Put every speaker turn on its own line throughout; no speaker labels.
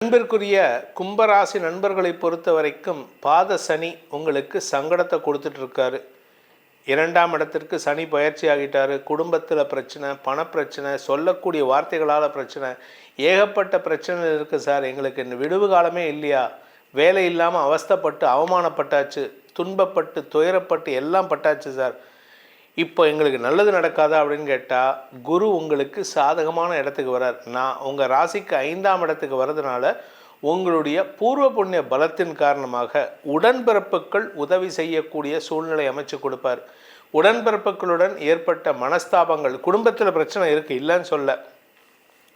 அன்பிற்குரிய கும்பராசி நண்பர்களை பொறுத்த வரைக்கும் பாத சனி உங்களுக்கு சங்கடத்தை கொடுத்துட்டு இருக்காரு. இரண்டாம் இடத்திற்கு சனி பயிற்சி ஆகிட்டாரு. குடும்பத்தில் பிரச்சனை பணப்பிரச்சனை சொல்லக்கூடிய வார்த்தைகளால் பிரச்சனை ஏகப்பட்ட பிரச்சனை இருக்குது சார். எங்களுக்கு இந்த விடுவு காலமே இல்லையா? வேலை இல்லாமல் அவஸ்தப்பட்டு அவமானப்பட்டாச்சு துன்பப்பட்டு துயரப்பட்டு எல்லாம் பட்டாச்சு சார். இப்போ எங்களுக்கு நல்லது நடக்காதா அப்படின்னு கேட்டால் குரு உங்களுக்கு சாதகமான இடத்துக்கு வரார். நான் உங்கள் ராசிக்கு ஐந்தாம் இடத்துக்கு வர்றதுனால உங்களுடைய பூர்வ புண்ணிய பலத்தின் காரணமாக உடன்பிறப்புகள் உதவி செய்யக்கூடிய சூழ்நிலை அமைச்சு கொடுப்பார். உடன்பிறப்புகளுடன் ஏற்பட்ட மனஸ்தாபங்கள் குடும்பத்தில் பிரச்சனை இருக்குது இல்லைன்னு சொல்ல.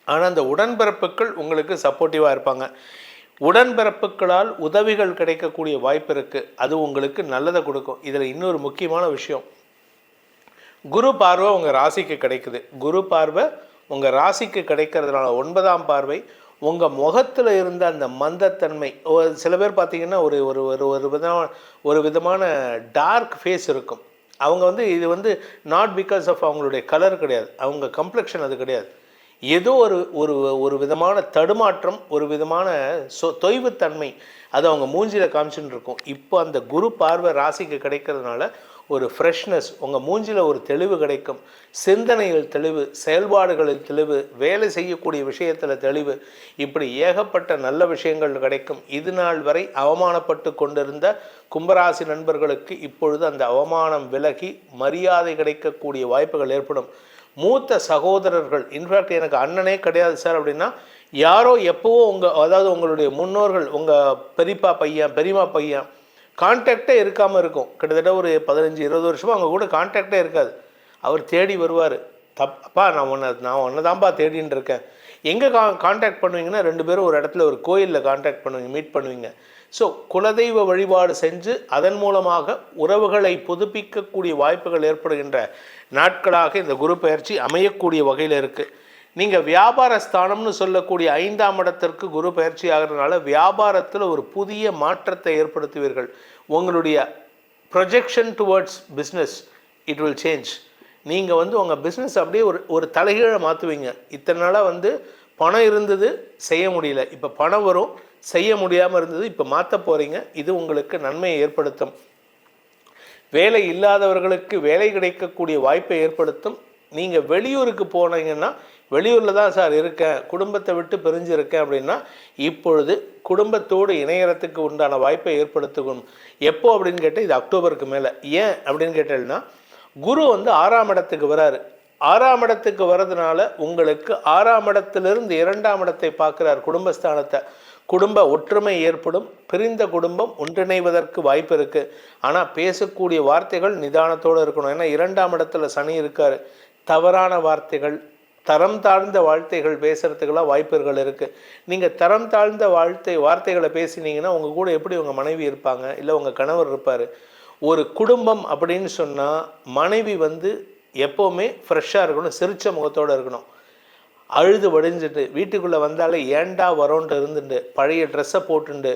ஆனால் அந்த உடன்பிறப்புகள் உங்களுக்கு சப்போர்ட்டிவாக இருப்பாங்க. உடன்பிறப்புகளால் உதவிகள் கிடைக்கக்கூடிய வாய்ப்பு இருக்குது அது உங்களுக்கு நல்லதை கொடுக்கும். இதில் இன்னொரு முக்கியமான விஷயம். குரு பார்வை உங்கள் ராசிக்கு கிடைக்குது. குரு பார்வை உங்கள் ராசிக்கு கிடைக்கிறதுனால ஒன்பதாம் பார்வை உங்கள் முகத்தில் இருந்த அந்த மந்தத்தன்மை. ஒரு சில பேர் பார்த்தீங்கன்னா ஒரு ஒரு ஒரு ஒரு விதமான ஒரு விதமான டார்க் ஃபேஸ் இருக்கும். அவங்க வந்து இது வந்து நாட் பிகாஸ் ஆஃப் அவங்களுடைய கலர் கிடையாது. அவங்க கம்ப்ளெக்ஷன் அது கிடையாது. ஏதோ ஒரு ஒரு ஒரு விதமான தடுமாற்றம் ஒரு விதமான சொ தொய்வுத்தன்மை அது அவங்க மூஞ்சியில் காமிச்சுன்னு இருக்கும். இப்போ அந்த குரு பார்வை ராசிக்கு கிடைக்கிறதுனால ஒரு ஃப்ரெஷ்னஸ் உங்கள் மூஞ்சில் ஒரு தெளிவு கிடைக்கும். சிந்தனையில் தெளிவு செயல்பாடுகளில் தெளிவு வேலை செய்யக்கூடிய விஷயத்தில் தெளிவு இப்படி ஏகப்பட்ட நல்ல விஷயங்கள் கிடைக்கும். இது நாள் வரை அவமானப்பட்டு கொண்டிருந்த கும்பராசி நண்பர்களுக்கு இப்பொழுது அந்த அவமானம் விலகி மரியாதை கிடைக்கக்கூடிய வாய்ப்புகள் ஏற்படும். மூத்த சகோதரர்கள் இன்ஃபேக்ட் எனக்கு அண்ணனே கிடையாது சார் அப்படின்னா யாரோ எப்போவோ உங்கள் அதாவது உங்களுடைய முன்னோர்கள் உங்கள் பெரியப்பா பையன் பெரியம்மா பையன் கான்டாக்டே இருக்காமல் இருக்கும். கிட்டத்தட்ட ஒரு பதினஞ்சு இருபது வருஷமாக அவங்க கூட கான்டாக்டே இருக்காது. அவர் தேடி வருவார். தப் அப்பா நான் ஒன்று நான் ஒன்று தான்ப்பா தேடின்னு இருக்கேன். எங்கே கா கான்டாக்ட் பண்ணுவீங்கன்னா ரெண்டு பேரும் ஒரு இடத்துல ஒரு கோயிலில் கான்டாக்ட் பண்ணுவீங்க மீட் பண்ணுவீங்க. ஸோ குலதெய்வ வழிபாடு செஞ்சு அதன் மூலமாக உறவுகளை புதுப்பிக்கக்கூடிய வாய்ப்புகள் ஏற்படுகின்ற நாட்களாக இந்த குரு பயிற்சி அமையக்கூடிய வகையில் இருக்குது நீங்கள் வியாபார ஸ்தானம்னு சொல்லக்கூடிய ஐந்தாம் இடத்திற்கு குரு பயிற்சி ஆகிறதுனால வியாபாரத்தில் ஒரு புதிய மாற்றத்தை ஏற்படுத்துவீர்கள். உங்களுடைய projection towards business it will change நீங்கள் வந்து உங்கள் பிஸ்னஸ் அப்படியே ஒரு ஒரு தலைகீழை மாற்றுவீங்க இத்தனை நாளாக வந்து பணம் இருந்தது செய்ய முடியல. இப்போ பணம் வரும் செய்ய முடியாமல் இருந்தது இப்போ மாற்ற போகிறீங்க இது உங்களுக்கு நன்மையை ஏற்படுத்தும். வேலை இல்லாதவர்களுக்கு வேலை கிடைக்கக்கூடிய வாய்ப்பை ஏற்படுத்தும். நீங்கள் வெளியூருக்கு போனீங்கன்னா வெளியூரில் தான் சார் இருக்கேன். குடும்பத்தை விட்டு பிரிஞ்சிருக்கேன் அப்படின்னா இப்பொழுது குடும்பத்தோடு இணையறதுக்கு உண்டான வாய்ப்பை ஏற்படுத்துக்கணும் எப்போ அப்படின்னு கேட்டால் இது அக்டோபருக்கு மேலே. ஏன் அப்படின்னு கேட்டேன்னா குரு வந்து ஆறாம் இடத்துக்கு வராரு. ஆறாம் இடத்துக்கு வர்றதுனால உங்களுக்கு ஆறாம் இடத்திலிருந்து இரண்டாம் இடத்தை பார்க்குறார் குடும்பஸ்தானத்தை. குடும்ப ஒற்றுமை ஏற்படும். பிரிந்த குடும்பம் ஒன்றிணைவதற்கு வாய்ப்பு இருக்குது ஆனால் பேசக்கூடிய வார்த்தைகள் நிதானத்தோடு இருக்கணும். ஏன்னா இரண்டாம் இடத்துல சனி இருக்கார். தவறான வார்த்தைகள் தரம் தாழ்ந்த வாழ்த்தைகள் பேசுகிறதுக்கெல்லாம் வாய்ப்புகள் இருக்குது நீங்கள் தரம் தாழ்ந்த வாழ்த்தை வார்த்தைகளை பேசினீங்கன்னா உங்கள் கூட எப்படி உங்கள் மனைவி இருப்பாங்க? இல்லை உங்கள் கணவர் இருப்பார்? ஒரு குடும்பம் அப்படின்னு சொன்னால் மனைவி வந்து எப்போவுமே ஃப்ரெஷ்ஷாக இருக்கணும் சிரித்த முகத்தோடு இருக்கணும். அழுது வடிஞ்சிட்டு வீட்டுக்குள்ளே வந்தாலே ஏண்டா வரோன்ட்டு இருந்துட்டு பழைய ட்ரெஸ்ஸை போட்டுண்டு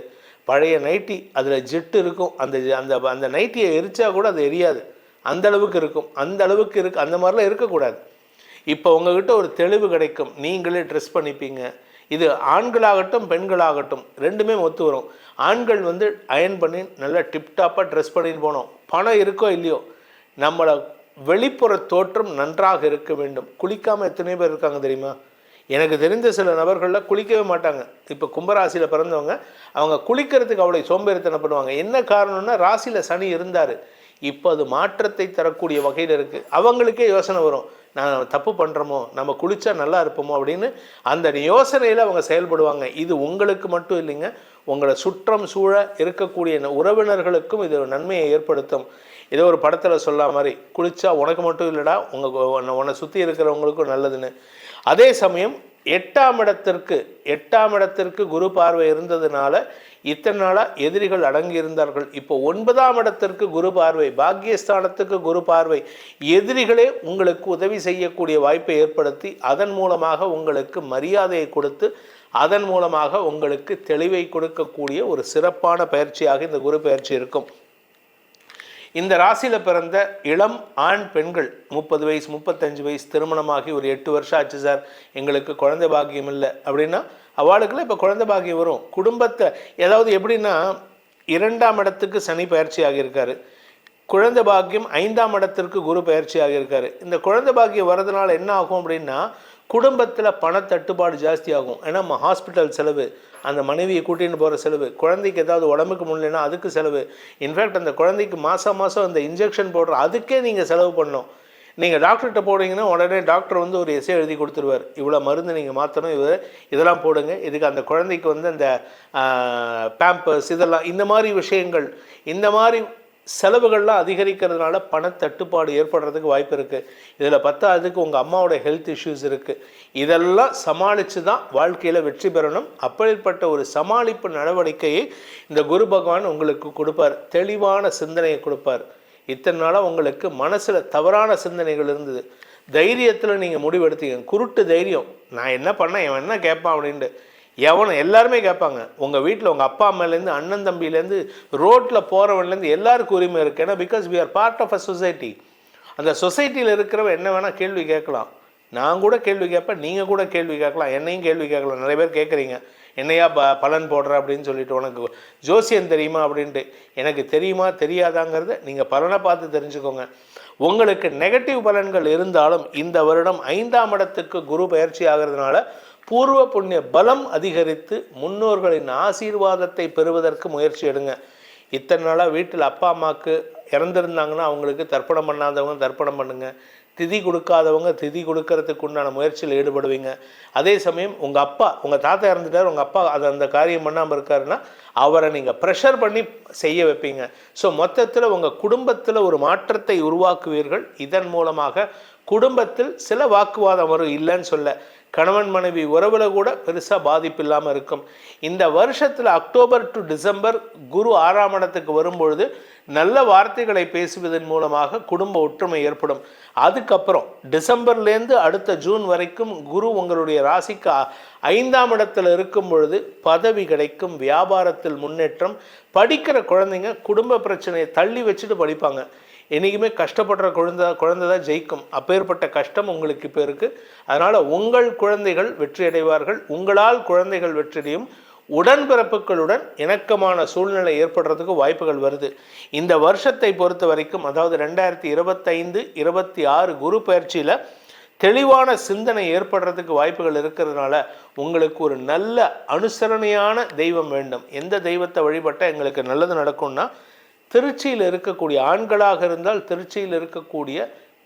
பழைய நைட்டி அதில் ஜிட்டு இருக்கும். அந்த அந்த அந்த நைட்டியை எரிச்சா கூட அது எரியாது. அந்த அளவுக்கு இருக்கும். அந்த அளவுக்கு இருக்கு. அந்த மாதிரிலாம் இருக்கக்கூடாது. இப்போ உங்ககிட்ட ஒரு தெளிவு கிடைக்கும். நீங்களே ட்ரெஸ் பண்ணிப்பீங்க. இது ஆண்களாகட்டும் பெண்களாகட்டும் ரெண்டுமே ஒத்து வரும். ஆண்கள் வந்து அயன் பண்ணி நல்லா டிப்டாப்பாக ட்ரெஸ் பண்ணிட்டு போனோம் பணம் இருக்கோ இல்லையோ நம்மளை வெளிப்புற தோற்றம் நன்றாக இருக்க வேண்டும். குளிக்காமல் எத்தனை பேர் இருக்காங்க தெரியுமா? எனக்கு தெரிந்த சில நபர்களில் குளிக்கவே மாட்டாங்க. இப்போ கும்பராசியில் பிறந்தவங்க அவங்க குளிக்கிறதுக்கு அவ்வளோ சோம்பேறித்தனம் பண்ணுவாங்க. என்ன காரணம்னா ராசியில் சனி இருந்தார். இப்போ அது மாற்றத்தை தரக்கூடிய வகையில் இருக்குது அவங்களுக்கே யோசனை வரும். நான் தப்பு பண்ணுறோமோ நம்ம குளித்தா நல்லா இருப்போமோ அப்படின்னு அந்த யோசனையில் அவங்க செயல்படுவாங்க. இது உங்களுக்கு மட்டும் இல்லைங்க. உங்களை சுற்றம் சூழ இருக்கக்கூடிய ந- உறவினர்களுக்கும் இது நன்மையை ஏற்படுத்தும். ஏதோ ஒரு படத்தில் சொல்ல மாதிரி குளித்தா உனக்கு மட்டும் இல்லைடா உங்கள் உன்னை சுற்றி இருக்கிறவங்களுக்கும் நல்லதுன்னு. அதே சமயம் எட்டாம் இடத்திற்கு எட்டாம் இடத்திற்கு குரு பார்வை இருந்ததுனால இத்தனை நாளாக எதிரிகள் அடங்கியிருந்தார்கள். இப்போ ஒன்பதாம் இடத்திற்கு குரு பார்வை பாக்கியஸ்தானத்துக்கு குரு பார்வை. எதிரிகளே உங்களுக்கு உதவி செய்யக்கூடிய வாய்ப்பை ஏற்படுத்தி அதன் மூலமாக உங்களுக்கு மரியாதையை கொடுத்து அதன் மூலமாக உங்களுக்கு தெளிவை கொடுக்கக்கூடிய ஒரு சிறப்பான பயிற்சியாக இந்த குரு பயிற்சி இருக்கும். இந்த ராசியில் பிறந்த இளம் ஆண் பெண்கள் முப்பது வயசு முப்பத்தஞ்சு வயசு திருமணமாகி ஒரு எட்டு வருஷம் ஆச்சு சார். எங்களுக்கு குழந்தை பாக்கியம் இல்லை. அப்படின்னா அவளுக்குலாம் இப்போ குழந்தை பாக்கியம் வரும். குடும்பத்தை ஏதாவது எப்படின்னா இரண்டாம் இடத்துக்கு சனி பயிற்சி ஆகியிருக்காரு குழந்தை பாக்கியம் ஐந்தாம் இடத்திற்கு குரு பயிற்சி ஆகியிருக்காரு இந்த குழந்தை பாக்கியம் வர்றதுனால என்ன ஆகும் அப்படின்னா குடும்பத்தில் பணத்தட்டுப்பாடு ஜாஸ்தி ஆகும். ஏன்னா நம்ம ஹாஸ்பிட்டல் செலவு அந்த மனைவியை கூட்டின்னு போகிற செலவு குழந்தைக்கு ஏதாவது உடம்புக்கு முடியலன்னா அதுக்கு செலவு. இன்ஃபேக்ட் அந்த குழந்தைக்கு மாதம் மாதம் அந்த இன்ஜெக்ஷன் போடுற அதுக்கே நீங்கள் செலவு பண்ணணும். நீங்கள் டாக்டர்கிட்ட போனீங்கன்னா உடனே டாக்டர் வந்து ஒரு எஸ்ஏ எழுதி கொடுத்துருவார். இவ்வளோ மருந்து நீங்கள் மாற்றணும் இது இதெல்லாம் போடுங்க. இதுக்கு அந்த குழந்தைக்கு வந்து அந்த பேம்பர்ஸ் இதெல்லாம் இந்த மாதிரி விஷயங்கள் இந்த மாதிரி செலவுகள்லாம் அதிகரிக்கிறதுனால பணத்தட்டுப்பாடு ஏற்படுறதுக்கு வாய்ப்பு இருக்குது இதில் பத்தாவதுக்கு உங்கள் அம்மாவோட ஹெல்த் இஷ்யூஸ் இருக்குது இதெல்லாம் சமாளித்து தான் வாழ்க்கையில் வெற்றி பெறணும். அப்படிப்பட்ட ஒரு சமாளிப்பு நடவடிக்கையை இந்த குரு பகவான் உங்களுக்கு கொடுப்பார். தெளிவான சிந்தனையை கொடுப்பார். இத்தனை நாளாக உங்களுக்கு மனசில் தவறான சிந்தனைகள் இருந்தது. தைரியத்தில் நீங்கள் முடிவெடுத்தீங்க. குருட்டு தைரியம். நான் என்ன பண்ணேன் இவன் என்ன கேட்பான் அப்படின்ட்டு. எவனும் எல்லாருமே கேட்பாங்க. உங்கள் வீட்டில் உங்கள் அப்பா அம்மாலேருந்து அண்ணன் தம்பியிலேருந்து ரோட்டில் போகிறவன்லேருந்து எல்லாருக்கும் உரிமை இருக்குது ஏன்னா because we are part of a society அந்த சொசைட்டியில் இருக்கிறவன் என்ன வேணால் கேள்வி கேட்கலாம். நான் கூட கேள்வி கேட்பேன் நீங்கள் கூட கேள்வி கேட்கலாம். என்னையும் கேள்வி கேட்கலாம். நிறைய பேர் கேட்குறீங்க. என்னையா ப பலன் போடுற அப்படின்னு சொல்லிட்டு உனக்கு ஜோசியம் தெரியுமா அப்படின்ட்டு. எனக்கு தெரியுமா தெரியாதாங்கிறத நீங்கள் பலனை பார்த்து தெரிஞ்சுக்கோங்க. உங்களுக்கு நெகட்டிவ் பலன்கள் இருந்தாலும் இந்த வருடம் ஐந்தாம் இடத்துக்கு குரு பயிற்சி ஆகிறதுனால பூர்வ புண்ணிய பலம் அதிகரித்து முன்னோர்களின் ஆசீர்வாதத்தை பெறுவதற்கு முயற்சி எடுங்க. இத்தனை நாளாக வீட்டில் அப்பா அம்மாவுக்கு இறந்துருந்தாங்கன்னா அவங்களுக்கு தர்ப்பணம் பண்ணாதவங்க தர்ப்பணம் பண்ணுங்கள் திதி கொடுக்காதவங்க திதி கொடுக்கறதுக்கு உண்டான முயற்சியில் ஈடுபடுவீங்க. அதே சமயம் உங்கள் அப்பா உங்கள் தாத்தா இறந்துட்டார் உங்கள் அப்பா அதை அந்த காரியம் பண்ணாமல் இருக்காருன்னா அவரை நீங்கள் ப்ரெஷர் பண்ணி செய்ய வைப்பீங்க. ஸோ மொத்தத்தில் உங்கள் குடும்பத்தில் ஒரு மாற்றத்தை உருவாக்குவீர்கள். இதன் மூலமாக குடும்பத்தில் சில வாக்குவாதம் வரும் இல்லைன்னு சொல்ல. கணவன் மனைவி உறவில் கூட பெருசாக பாதிப்பு இல்லாமல் இருக்கும். இந்த வருஷத்தில் அக்டோபர் டு டிசம்பர் குரு ஆறாம் இடத்துக்கு வரும்பொழுது நல்ல வார்த்தைகளை பேசுவதன் மூலமாக குடும்ப ஒற்றுமை ஏற்படும். அதுக்கப்புறம் டிசம்பர்லேருந்து அடுத்த ஜூன் வரைக்கும் குரு உங்களுடைய ராசிக்கு ஐந்தாம் இடத்தில் இருக்கும் பொழுது பதவி கிடைக்கும் வியாபாரத்தில் முன்னேற்றம் படிக்கிற குழந்தைங்க குடும்ப பிரச்சனையை தள்ளி வச்சுட்டு படிப்பாங்க. என்றைக்குமே கஷ்டப்படுற குழந்தை குழந்தை தான் ஜெயிக்கும். அப்பேற்பட்ட கஷ்டம் உங்களுக்கு இப்போ இருக்குது அதனால் உங்கள் குழந்தைகள் வெற்றி அடைவார்கள். உங்களால் குழந்தைகள் வெற்றியடையும். உடன்பிறப்புகளுடன் இணக்கமான சூழ்நிலை ஏற்படுறதுக்கு வாய்ப்புகள் வருது. இந்த வருஷத்தை பொறுத்த வரைக்கும் அதாவது ரெண்டாயிரத்தி இருபத்தைந்து இருபத்தி ஆறு குரு பயிற்சியில் தெளிவான சிந்தனை ஏற்படுறதுக்கு வாய்ப்புகள் இருக்கிறதுனால உங்களுக்கு ஒரு நல்ல அனுசரணையான தெய்வம் வேண்டும். எந்த தெய்வத்தை வழிபட்டால் எங்களுக்கு நல்லது நடக்கும்னா திருச்சியில் இருக்கக்கூடிய ஆண்களாக இருந்தால் திருச்சியில் இருக்கக்கூடிய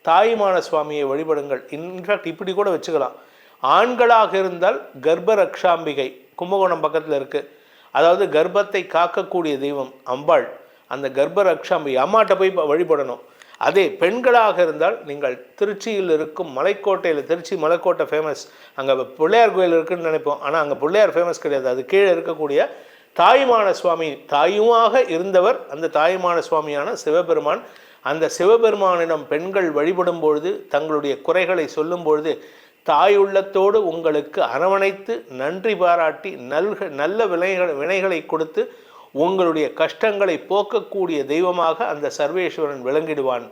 தாயுமான சுவாமியை வழிபடுங்கள். இன்ஃபேக்ட் இப்படி கூட வச்சுக்கலாம். ஆண்களாக இருந்தால் கர்ப்ப ரக்ஷாம்பிகை கும்பகோணம் பக்கத்தில் இருக்குது அதாவது கர்ப்பத்தை காக்கக்கூடிய தெய்வம் அம்பாள் அந்த கர்ப்ப ரக்ஷாம்பிகை அம்மாட்ட போய் வழிபடணும். அதே பெண்களாக இருந்தால் நீங்கள் திருச்சியில் இருக்கும் மலைக்கோட்டையில் திருச்சி மலைக்கோட்டை ஃபேமஸ் அங்கே பிள்ளையார் கோயில் இருக்குன்னு நினைப்போம். ஆனால் அங்கே பிள்ளையார் ஃபேமஸ் கிடையாது. அது கீழே இருக்கக்கூடிய தாயுமான சுவாமி தாயுமாக இருந்தவர் அந்த தாயுமான சுவாமியான சிவபெருமான் அந்த சிவபெருமானிடம் பெண்கள் வழிபடும் பொழுது தங்களுடைய குறைகளை சொல்லும் பொழுது தாயுள்ளத்தோடு உங்களுக்கு அரவணைத்து நன்றி பாராட்டி நல்க நல்ல வினைகள் வினைகளை கொடுத்து உங்களுடைய கஷ்டங்களை போக்கக்கூடிய தெய்வமாக அந்த சர்வேஸ்வரன் விளங்கிடுவான்.